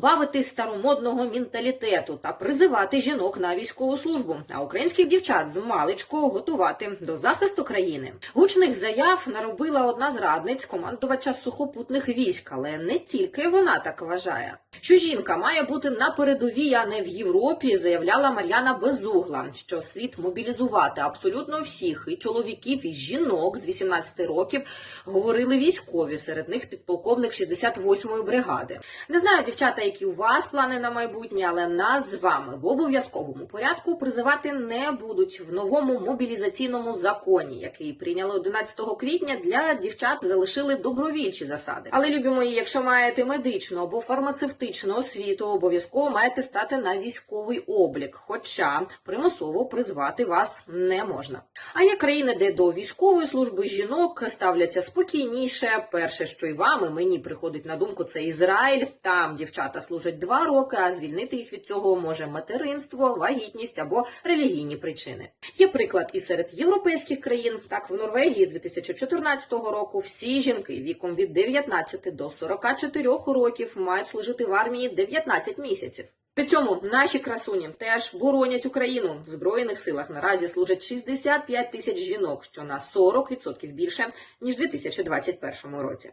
позбавити старомодного менталітету та призивати жінок на військову службу, а українських дівчат з маличку готувати до захисту країни. Гучних заяв наробила одна з радниць командувача сухопутних військ, але не тільки вона так вважає. Що жінка має бути на передовій, а не в Європі, заявляла Мар'яна Безугла, що слід мобілізувати абсолютно всіх і чоловіків, і жінок з 18 років говорили військові, серед них підполковник 68-ї бригади. Не знаю, дівчата, які у вас плани на майбутнє, але нас з вами в обов'язковому порядку призивати не будуть в новому мобілізаційному законі, який прийняли 11 квітня для дівчат залишили добровільчі засади. Але любі мої, якщо маєте медичну або фармацевтичну освіту, обов'язково маєте стати на військовий облік, хоча примусово призвати вас не можна. А є країни, де до військової служби жінок ставляться спокійніше. Перше, що й вам, і мені приходить на думку, це Ізраїль. Там дівчата служать два роки, а звільнити їх від цього може материнство, вагітність або релігійні причини. Є приклад і серед європейських країн. Так в Норвегії з 2014 року всі жінки віком від 19 до 44 років мають служити в армії 19 місяців. При цьому наші красуні теж боронять Україну. В збройних силах наразі служать 65 тисяч жінок, що на 40% більше ніж в 2021 році.